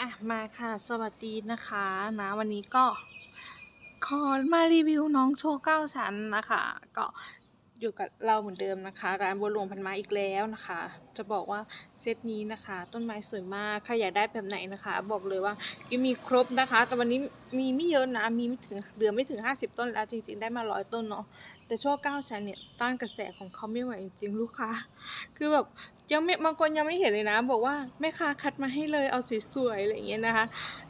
อะมาค่ะสวัสดีนะคะนะวันนี้ก็ขอมารีวิวน้องโชว์เก้าชั้นนะคะ ก็อยู่กับเราเหมือนเดิมนะคะ ร้านบัวหลวงพันไม้อีกแล้วนะคะ จะบอกว่าเซตนี้นะคะ ต้นไม้สวยมากใครอยากได้แบบไหนนะคะ บอกเลยว่ากิมีครบนะคะ แต่วันนี้มีไม่เยอะนะมีไม่ถึงเหลือไม่ถึง 50 ต้นแล้วจริงๆได้มาร้อยต้นเนาะแต่โชว์เก้าชั้นเนี่ยต้านกระแสของเขาไม่ไหวจริงๆลูกค้า คือแบบ ยังไม่บางคนยังไม่เห็นเลยนะ บอกว่าแม่ค้าคัดมาให้เลยเอาสวยๆอะไรอย่างเงี้ยนะคะ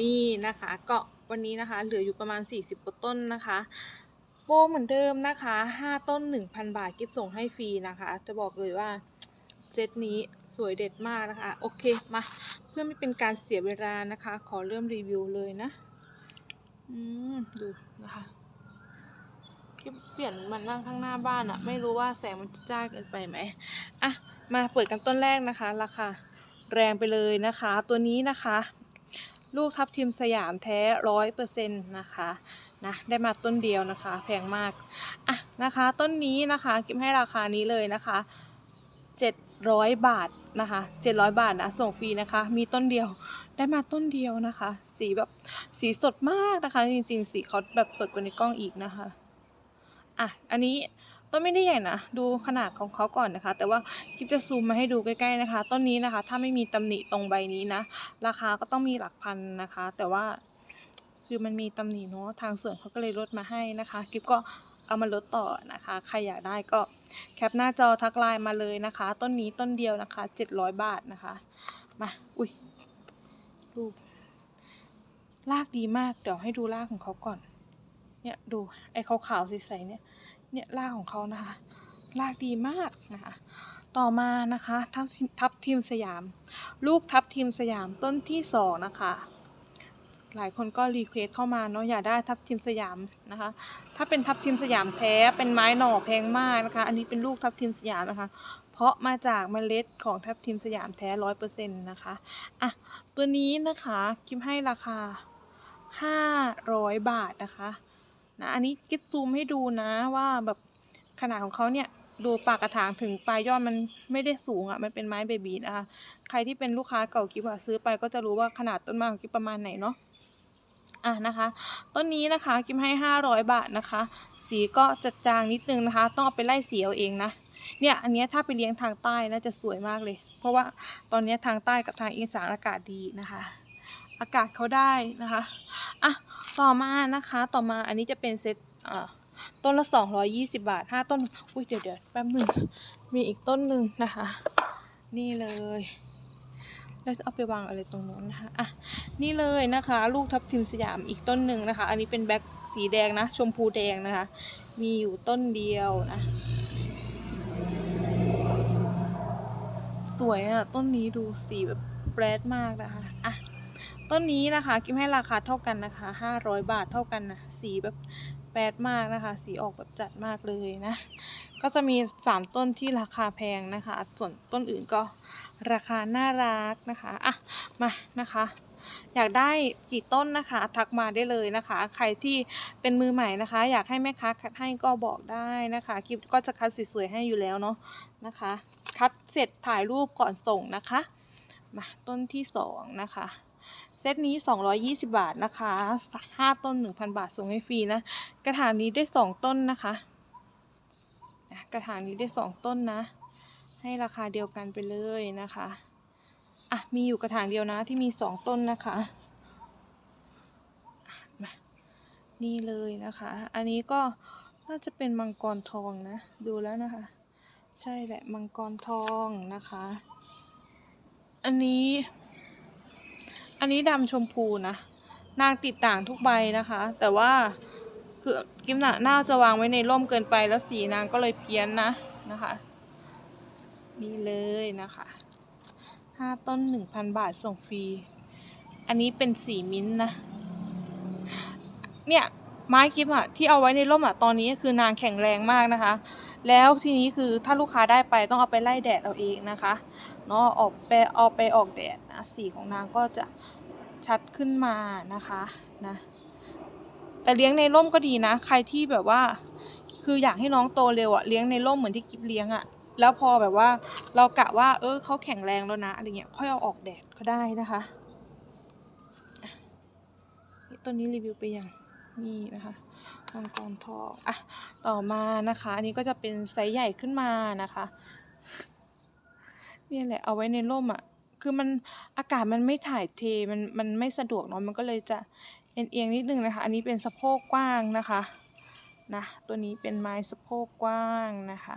นี่นะคะก็วันนี้นะคะ เหลืออยู่ประมาณ 40กว่าต้นนะคะโปรเหมือนเดิมนะคะ 5 ต้น 1,000 บาทกิฟต์ส่งให้ฟรีนะคะ จะบอกเลยว่าเซตนี้สวยเด็ดมากนะคะ โอเคมา เพื่อไม่เป็นการเสียเวลานะคะ ขอเริ่มรีวิวเลยนะ อืม ดูนะคะ ที่เปลี่ยนมันนั่งข้างหน้าบ้านอะไม่รู้ว่าแสงมันจะจ้าเกินไปไหมอะมาเปิดกันต้นแรกนะคะ ราคาแรงไปเลยนะคะ ตัวนี้นะคะ ลูกทับทิมสยามแท้ร้อยเปอร์เซ็นต์นะคะนะได้มาต้นเดียวนะคะ แพงมากอะนะคะ ต้นนี้นะคะกิมให้ราคานี้เลยนะคะเจ็ดร้อยบาทนะคะเจ็ดร้อยบาทนะส่งฟรีนะคะ มีต้นเดียวได้มาต้นเดียวนะคะ สีแบบสีสดมากนะคะ จริงๆ สีเขาแบบสดกว่าในกล้องอีกนะคะ อะอันนี้ต้นไม่ได้ใหญ่นะดูขนาดของเขาก่อนนะคะ แต่ว่ากิฟจะซูมมาให้ดูใกล้ๆนะคะ ต้นนี้นะคะ ถ้าไม่มีตำหนิตรงใบนี้นะ ราคาก็ต้องมีหลักพันนะคะ แต่ว่าคือมันมีตำหนิเนาะทางส่วนเขาก็เลยลดมาให้นะคะกิฟก็เอามาลดต่อนะคะใครอยากได้ก็แคปหน้าจอทักไลน์มาเลยนะคะ ต้นนี้ต้นเดียวนะคะ 700 บาทนะคะมาอุ้ยดูรากดีมากเดี๋ยวให้ดูรากของเขาก่อน เนี่ยดูไอ้ขาวๆใสๆเนี่ย เนี่ยรากของเขานะคะ รากดีมากนะคะ ต่อมานะคะทับทับทิมสยาม ลูกทับทิมสยามต้นที่สองนะคะหลายคนก็รีเควสเข้ามาเนาะอยากได้ทับทิมสยามนะคะ ถ้าเป็นทับทิมสยามแท้เป็นไม้หน่อแพงมากนะคะ อันนี้เป็นลูกทับทิมสยามนะคะ เพราะมาจากเมล็ดของทับทิมสยามแท้ร้อยเปอร์เซ็นต์นะคะอะตัวนี้นะคะคิมให้ราคาห้าร้อยบาทนะคะ นะอันนี้กิ๊บซูมให้ดูนะว่าแบบขนาดของเขาเนี่ยดูปากกระถางถึงปลายยอดมันไม่ได้สูงอะ่ะมันเป็นไม้เบบีนะคะใครที่เป็นลูกค้าเก่ากิ๊บอะซื้อไปก็จะรู้ว่าขนาดต้นไม้ของกิ๊บประมาณไหนเนาะอะนะคะต้นนี้นะคะกิ๊บให้ห้าร้อยบาทนะคะ สีก็จะจางนิดนึงนะคะ ต้องเอาไปไล่สีเอาเองนะเนี่ยอันนี้ถ้าไปเลี้ยงทางใต้น่าจะสวยมากเลย เพราะว่าตอนนี้ทางใต้กับทางอีสานอากาศดีนะคะ อากาศเขาได้นะคะอะ ต่อมานะคะต่อมาอันนี้จะเป็นเซตต้นละ 220 บาท 5 ต้น อุ้ยเดี๋ยวเดี๋ยวแป๊บหนึ่งมีอีกต้นหนึ่งนะคะ นี่เลยแล้วเอาไปวางอะไรตรงนู้นนะคะอะนี่เลยนะคะ ลูกทับทิมสยามอีกต้นหนึ่งนะคะ อันนี้เป็นแบ็คสีแดงนะ ชมพูแดงนะคะ มีอยู่ต้นเดียวนะ สวยอะ ต้นนี้ดูสีแบบแบรดมากนะคะ ต้นนี้นะคะกิมให้ราคาเท่ากันนะคะ500 บาทเท่ากันนะสีแบบแปดมากนะคะ สีออกแบบจัดมากเลยนะ ก็จะมี 3 ต้นที่ราคาแพงนะคะ ส่วนต้นอื่นก็ราคาน่ารักนะคะอะมานะคะ อยากได้กี่ต้นนะคะ ทักมาได้เลยนะคะ ใครที่เป็นมือใหม่นะคะ อยากให้แม่ค้าคัดให้ก็บอกได้นะคะกิฟก็จะคัดสวยๆให้อยู่แล้วเนาะนะคะ คัดเสร็จถ่ายรูปก่อนส่งนะคะมาต้นที่สองนะคะ เซตนี้ 220 บาทนะคะ 5 ต้น 1,000 บาทส่งให้ฟรีนะ กระถางนี้ได้ 2 ต้นนะคะ กระถางนี้ได้ 2 ต้นนะ ให้ราคาเดียวกันไปเลยนะคะ อะ มีอยู่กระถางเดียวนะที่มี 2 ต้นนะคะอะมานี่เลยนะคะ อันนี้ก็น่าจะเป็นมังกรทองนะ ดูแล้วนะคะ ใช่แหละมังกรทองนะคะ อันนี้ อันนี้ดำชมพูนะ นางติดด่างทุกใบนะคะ แต่ว่าคือกิมน่ะน่าจะวางไว้ในร่มเกินไปแล้วสีนางก็เลยเพี้ยนนะนะคะ นี่เลยนะคะห้าต้นหนึ่งพันบาทส่งฟรี อันนี้เป็นสีมิ้นนะ เนี่ยไม้กิฟอะที่เอาไว้ในร่มอะตอนนี้คือนางแข็งแรงมากนะคะ แล้วทีนี้คือถ้าลูกค้าได้ไปต้องเอาไปไล่แดดเอาเองนะคะเนาะออกไปเอาไปออกแดดนะสีของนางก็จะชัดขึ้นมานะคะนะแต่เลี้ยงในร่มก็ดีนะ ใครที่แบบว่า คืออยากให้น้องโตเร็วอะเลี้ยงในร่มเหมือนที่กิฟเลี้ยงอะแล้วพอแบบว่าเรากะว่า เออเขาแข็งแรงแล้วนะอะไรเงี้ยค่อยเอาออกแดดก็ได้นะคะต้นนี้รีวิวไปยังนี่นะคะ มังกรทองอะต่อมานะคะ อันนี้ก็จะเป็นไซส์ใหญ่ขึ้นมานะคะนี่แหละเอาไว้ในร่มอะคือมันอากาศมันไม่ถ่ายเทมันมันไม่สะดวกเนาะมันก็เลยจะเอียงๆนิดนึงนะคะ อันนี้เป็นสะโพกกว้างนะคะนะตัวนี้เป็นไม้สะโพกกว้างนะคะ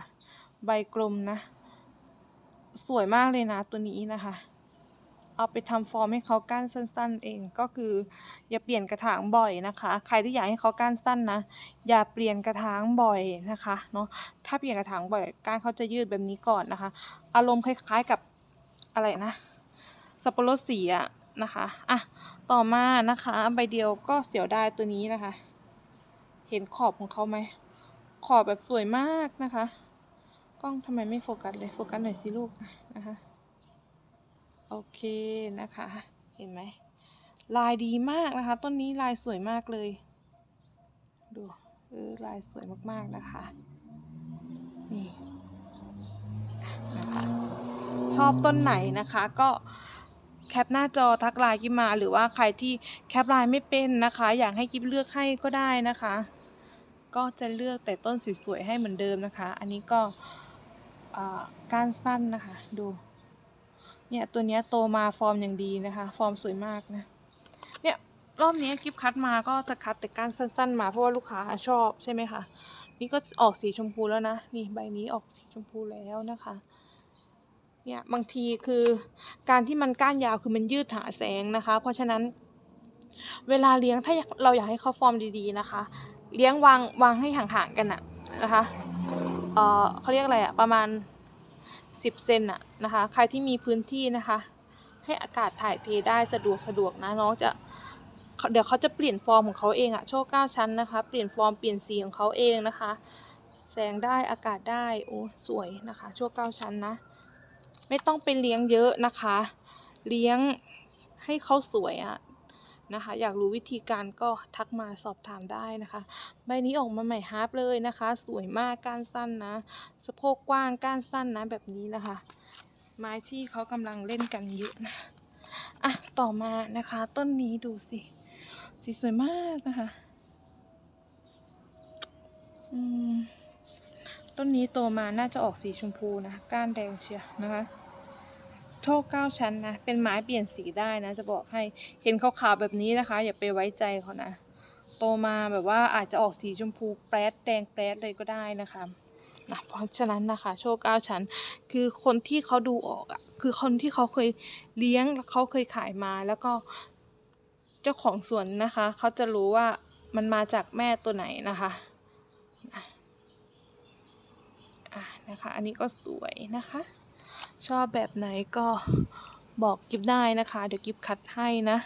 ใบกลมนะ สวยมากเลยนะตัวนี้นะคะ เอาไปทำฟอร์มให้เขาก้านสั้น ๆ เองก็คือ อย่าเปลี่ยนกระถางบ่อยนะคะ ใครที่อยากให้เขาก้านสั้นนะ อย่าเปลี่ยนกระถางบ่อยนะคะเนาะถ้าเปลี่ยนกระถางบ่อยก้านเขาจะยืดแบบนี้ก่อนนะคะ อารมณ์คล้ายๆกับอะไรนะสับปะรดสีอะนะคะอะต่อมานะคะใบเดียวก็เสียวได้ตัวนี้นะคะ เห็นขอบของเขาไหมขอบแบบสวยมากนะคะ กล้องทำไมไม่โฟกัสเลยโฟกัสหน่อยสิลูกนะคะ โอเคนะคะ เห็นไหม ลายดีมากนะคะ ต้นนี้ลายสวยมากเลย ดูเออลายสวยมากๆนะคะ นี่นะคะชอบต้นไหนนะคะก็แคปหน้าจอทักไลน์กิบมา หรือว่าใครที่แคปไลน์ไม่เป็นนะคะ อยากให้กิบเลือกให้ก็ได้นะคะ ก็จะเลือกแต่ต้นสวยๆให้เหมือนเดิมนะคะ อันนี้ก็ก้านสั้นนะคะดู เนี่ยตัวเนี้ยโตมาฟอร์มอย่างดีนะคะ ฟอร์มสวยมากนะ เนี่ยรอบนี้กิฟคัดมาก็จะคัดแต่ก้านสั้น ๆ มาเพราะว่าลูกค้าชอบใช่ไหมคะนี่ก็ออกสีชมพูแล้วนะ นี่ใบนี้ออกสีชมพูแล้วนะคะเนี่ยบางทีคือการที่มันก้านยาวคือมันยืดหาแสงนะคะ เพราะฉะนั้น เวลาเลี้ยงถ้าเราอยากให้เขาฟอร์มดีๆนะคะ เลี้ยงวางวางให้ห่างๆกันอะนะคะเออเขาเรียกอะไรอะประมาณ สิบเซนอะนะคะ ใครที่มีพื้นที่นะคะ ให้อากาศถ่ายเทได้สะดวกสะดวกนะน้องจะเดี๋ยวเขาจะเปลี่ยนฟอร์มของเขาเองอะโชคเก้าชั้นนะคะ เปลี่ยนฟอร์มเปลี่ยนสีของเขาเองนะคะ แสงได้อากาศได้โอ้สวยนะคะ โชคเก้าชั้นนะ ไม่ต้องไปเลี้ยงเยอะนะคะ เลี้ยงให้เขาสวยอะ นะคะ อยากรู้วิธีการก็ทักมาสอบถามได้นะคะ ใบนี้ออกมาใหม่ฮาร์ปเลยนะคะ สวยมากก้านสั้นนะ สะโพกกว้างก้านสั้นนะแบบนี้นะคะ ไม้ที่เขากำลังเล่นกันเยอะนะอะต่อมานะคะต้นนี้ดูสิ สีสวยมากนะคะต้นนี้โตมาน่าจะออกสีชมพูนะ ก้านแดงเชียนะคะ โชคเก้าชั้นนะ เป็นไม้เปลี่ยนสีได้นะ จะบอกให้เห็นขาวๆแบบนี้นะคะ อย่าไปไว้ใจเขานะ โตมาแบบว่าอาจจะออกสีชมพูแปรดแดงแปรดเลยก็ได้นะคะนะเพราะฉะนั้นนะคะโชคเก้าชั้น คือคนที่เขาดูออกอะคือคนที่เขาเคยเลี้ยงเขาเคยขายมาแล้วก็เจ้าของสวนนะคะ เขาจะรู้ว่ามันมาจากแม่ตัวไหนนะคะอะนะคะ อันนี้ก็สวยนะคะ ชอบแบบไหนก็บอกกิฟได้นะคะ เดี๋ยวกิฟคัดให้นะ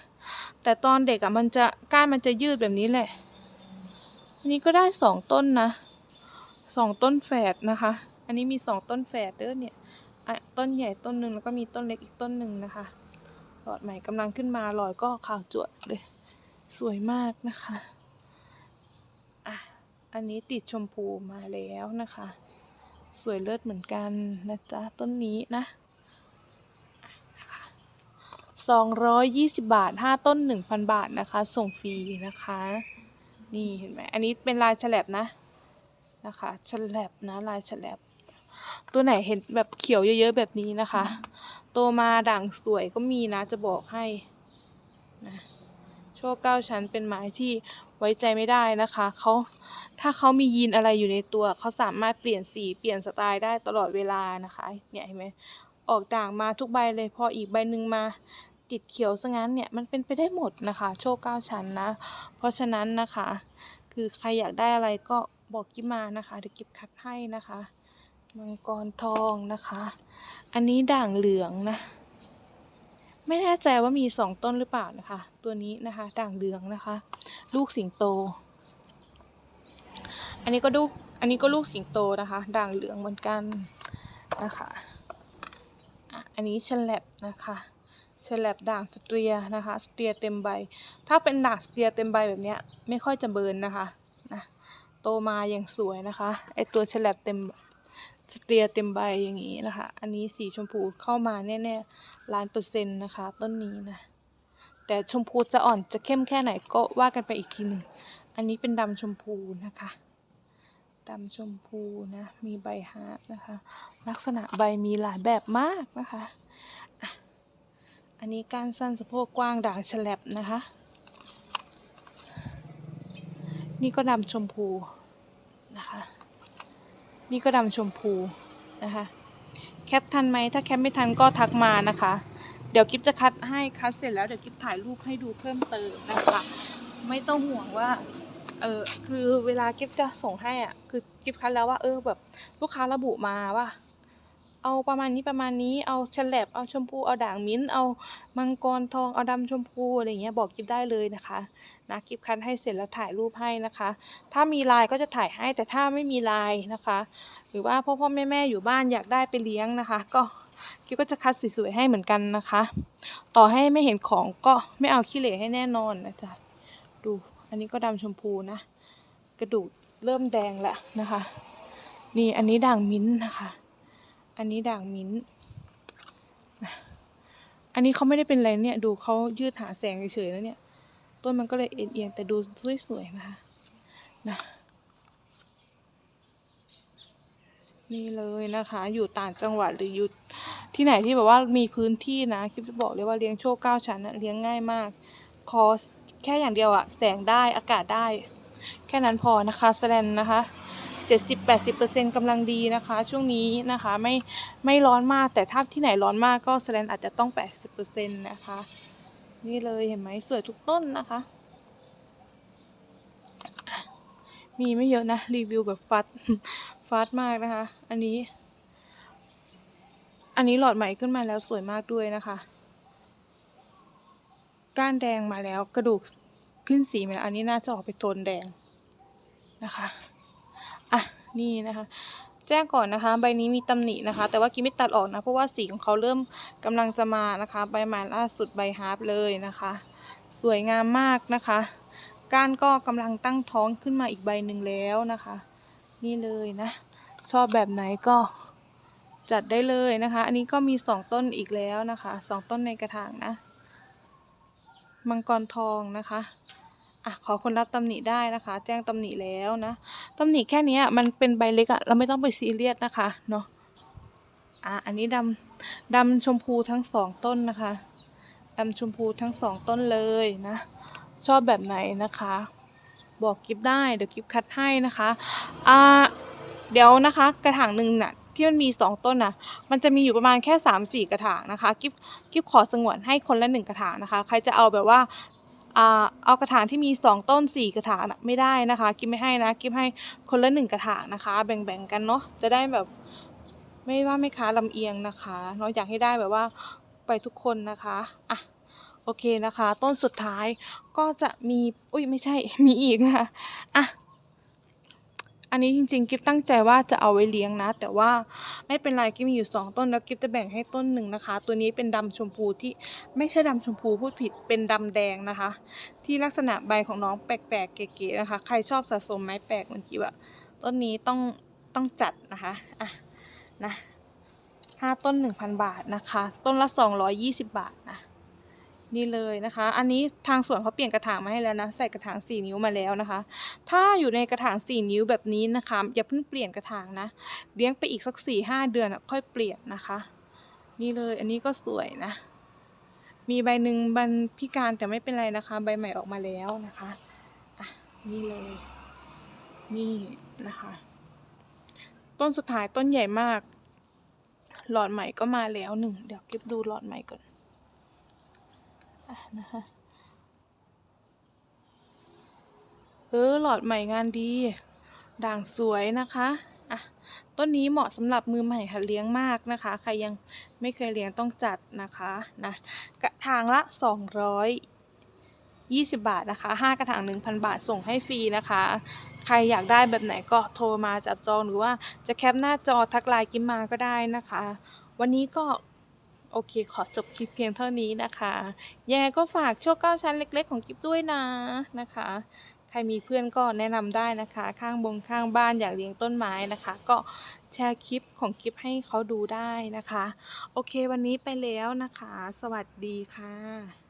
แต่ตอนเด็กอะ่ะมันจะก้านมันจะยืดแบบนี้แหละอันนี้ก็ได้สองต้นนะสองต้นแฝดนะคะ อันนี้มีสองต้นแฝดเด้อเนี่ยต้นใหญ่ต้นหนึ่งแล้วก็มีต้นเล็กอีกต้นหนึ่งนะคะ หลอดใหม่กำลังขึ้นมาหลอดก็ขาวจวดเลย สวยมากนะคะอะอันนี้ติดชมพูมาแล้วนะคะ สวยเลิศเหมือนกันนะจ๊ะ ต้นนี้นะสองร้อยยี่สิบบาทห้าต้นหนึ่งพันบาทนะคะ ส่งฟรีนะคะ นี่เห็นไหมอันนี้เป็นลายฉลับนะนะคะฉลับนะลายฉลับตัวไหนเห็นแบบเขียวเยอะๆแบบนี้นะคะ โตมาด่างสวยก็มีนะจะบอกให้นะโชคเก้าชั้นเป็นไม้ที่ ไว้ใจไม่ได้นะคะเขาถ้าเขามียีนอะไรอยู่ในตัวเขาสามารถเปลี่ยนสีเปลี่ยนสไตล์ได้ตลอดเวลานะคะเนี่ยเห็นไหมออกด่างมาทุกใบเลยพออีกใบหนึ่งมาติดเขียวซะงั้นเนี่ยมันเป็นไปได้หมดนะคะ โชคเก้าชั้นนะ เพราะฉะนั้นนะคะ คือใครอยากได้อะไรก็บอกกิ๊บมานะคะเดี๋ยวกิ๊บคัดให้นะคะ มังกรทองนะคะ อันนี้ด่างเหลืองนะ ไม่แน่ใจว่ามีสองต้นหรือเปล่านะคะ ตัวนี้นะคะด่างเหลืองนะคะ ลูกสิงโต อันนี้ก็ลูกอันนี้ก็ลูกสิงโตนะคะ ด่างเหลืองเหมือนกันนะคะอันนี้ฉลับนะคะฉลับด่างสเตียนะคะสเตียเต็มใบ ถ้าเป็นด่างสเตียเต็มใบแบบนี้ไม่ค่อยจะเบิร์นนะคะนะโตมาอย่างสวยนะคะไอตัวฉลับเต็ม สเตียเต็มใบอย่างนี้นะคะ อันนี้สีชมพูเข้ามาแน่ๆล้านเปอร์เซ็นต์นะคะ ต้นนี้นะ แต่ชมพูจะอ่อนจะเข้มแค่ไหนก็ว่ากันไปอีกทีหนึ่ง อันนี้เป็นดำชมพูนะคะดำชมพูนะ มีใบฮาร์ดนะคะ ลักษณะใบมีหลายแบบมากนะคะอะอันนี้ก้านสั้นสะโพกกว้างด่างฉลับนะคะ นี่ก็ดำชมพูนะคะ นี่ก็ดำชมพูนะคะ แคปทันไหมถ้าแคปไม่ทันก็ทักมานะคะ เดี๋ยวกิฟจะคัดให้คัดเสร็จแล้วเดี๋ยวกิฟถ่ายรูปให้ดูเพิ่มเติมนะคะ ไม่ต้องห่วงว่าเออคือเวลากิฟจะส่งให้อะคือกิฟคัดแล้วว่าเออแบบลูกค้าระบุมาว่า เอาประมาณนี้ประมาณนี้เอาฉลับเอาชมพูเอาด่างมิ้นเอามังกรทองเอาดำชมพูอะไรเงี้ยบอกกิฟได้เลยนะคะนะกิฟคัดให้เสร็จแล้วถ่ายรูปให้นะคะ ถ้ามีลน์ก็จะถ่ายให้แต่ถ้าไม่มีลน์นะคะ หรือว่าพ่อพ่อแม่แม่อยู่บ้านอยากได้ไปเลี้ยงนะคะ ก็กิฟก็จะคัดสวยๆให้เหมือนกันนะคะ ต่อให้ไม่เห็นของก็ไม่เอาขี้เหร่ให้แน่นอนนะจ๊ะดูอันนี้ก็ดำชมพูนะ กระดูกเริ่มแดงแล้วนะคะ นี่อันนี้ด่างมิ้นนะคะ อันนี้ด่างมิ้น อันนี้เขาไม่ได้เป็นอะไรเนี่ย ดูเขายืดหาแสงเฉยๆแล้วเนี่ย ต้นมันก็เลยเอียงๆแต่ดูสวยๆนะคะนะนี่เลยนะคะ อยู่ต่างจังหวัดหรืออยู่ที่ไหนที่แบบว่ามีพื้นที่นะคิดจะบอกเลยว่าเลี้ยงโชคเก้าชั้นนะเลี้ยงง่ายมาก คอสแค่อย่างเดียวอะแสงได้อากาศได้ แค่นั้นพอนะคะแสดงนะคะ เจ็ดสิบแปดสิบเปอร์เซ็นกำลังดีนะคะ ช่วงนี้นะคะไม่ไม่ร้อนมากแต่ถ้าที่ไหนร้อนมากก็แสดงอาจจะต้องแปดสิบเปอร์เซ็นนะคะ นี่เลยเห็นไหมสวยทุกต้นนะคะ มีไม่เยอะนะ รีวิวแบบฟัดฟาดมากนะคะ อันนี้ อันนี้หลอดใหม่ขึ้นมาแล้วสวยมากด้วยนะคะก้านแดงมาแล้วกระดูกขึ้นสีมาแล้วอันนี้น่าจะออกไปโทนแดงนะคะ อะนี่นะคะ แจ้งก่อนนะคะ ใบนี้มีตำหนินะคะ แต่ว่ากิมไม่ตัดออกนะ เพราะว่าสีของเขาเริ่มกำลังจะมานะคะ ใบใหม่ล่าสุดใบฮาร์ปเลยนะคะ สวยงามมากนะคะก้านก็กำลังตั้งท้องขึ้นมาอีกใบหนึ่งแล้วนะคะ นี่เลยนะ ชอบแบบไหนก็จัดได้เลยนะคะ อันนี้ก็มีสองต้นอีกแล้วนะคะสองต้นในกระถางนะ มังกรทองนะคะ อะขอคนรับตำหนิได้นะคะ แจ้งตำหนิแล้วนะตำหนิแค่นี้มันเป็นใบเล็กอะเราไม่ต้องไปซีเรียสนะคะเนาะอะอันนี้ดำดำชมพูทั้งสองต้นนะคะดำชมพูทั้งสองต้นเลยนะชอบแบบไหนนะคะ บอกกิฟได้เดี๋ยวกิฟคัดให้นะคะอ่าเดี๋ยวนะคะกระถางหนึ่งน่ะที่มันมีสองต้นน่ะมันจะมีอยู่ประมาณแค่สามสี่กระถางนะคะ กิฟกิฟขอสงวนให้คนละหนึ่งกระถางนะคะ ใครจะเอาแบบว่า เอากระถางที่มีสองต้นสี่กระถางนะไม่ได้นะคะ กิบไม่ให้นะกิบให้คนละหนึ่งกระถางนะคะ แบ่งๆกันเนาะจะได้แบบไม่ว่าไม่ค้าลำเอียงนะคะเนาะอยากให้ได้แบบว่าไปทุกคนนะคะอะโอเคนะคะ ต้นสุดท้ายก็จะมี อุ้ยไม่ใช่มีอีกนะคะอะ อันนี้จริงๆ กิฟตั้งใจว่าจะเอาไว้เลี้ยงนะ แต่ว่าไม่เป็นไรกิฟมีอยู่สองต้นแล้วกิฟจะแบ่งให้ต้นหนึ่งนะคะ ตัวนี้เป็นดำชมพูที่ไม่ใช่ดำชมพูพูดผิดเป็นดำแดงนะคะ ที่ลักษณะใบของน้องแปลกๆ เก๋ๆนะคะ ใครชอบสะสมไม้แปลกเหมือนกิฟอะต้นนี้ต้องต้องจัดนะคะอะนะห้าต้นหนึ่งพันบาทนะคะ ต้นละสองร้อยยี่สิบบาทนะ นี่เลยนะคะ อันนี้ทางสวนเขาเปลี่ยนกระถางมาให้แล้วนะ ใส่กระถาง 4 นิ้วมาแล้วนะคะ ถ้าอยู่ในกระถาง 4 นิ้วแบบนี้นะคะ อย่าเพิ่งเปลี่ยนกระถางนะ เลี้ยงไปอีกสัก 4-5 เดือนค่อยเปลี่ยนนะคะ นี่เลย อันนี้ก็สวยนะ มีใบหนึ่งบันพิการแต่ไม่เป็นไรนะคะ ใบใหม่ออกมาแล้วนะคะ อะ นี่เลย นี่นะคะ ต้นสุดท้ายต้นใหญ่มาก หลอดใหม่ก็มาแล้วหนึ่ง เดี๋ยวเก็บดูหลอดใหม่ก่อน นะคะเออหลอดใหม่งานดี ด่างสวยนะคะอะต้นนี้เหมาะสำหรับมือใหม่หัดเลี้ยงมากนะคะ ใครยังไม่เคยเลี้ยงต้องจัดนะคะนะกระถางละ 220 บาทนะคะ 5 กระถาง 1,000 บาทส่งให้ฟรีนะคะ ใครอยากได้แบบไหนก็โทรมาจับจองหรือว่าจะแคปหน้าจอทักไลน์กิมมาก็ได้นะคะ วันนี้ก็ โอเค ขอจบคลิปเพียงเท่านี้นะคะยังไงก็ฝากโชคเก้าชั้นเล็ก ๆ ของกิฟด้วยนะนะคะ ใครมีเพื่อนก็แนะนำได้นะคะ ข้างบงข้างบ้านอยากเลี้ยงต้นไม้นะคะ ก็แชร์คลิปของกิฟให้เขาดูได้นะคะ โอเควันนี้ไปแล้วนะคะ สวัสดีค่ะ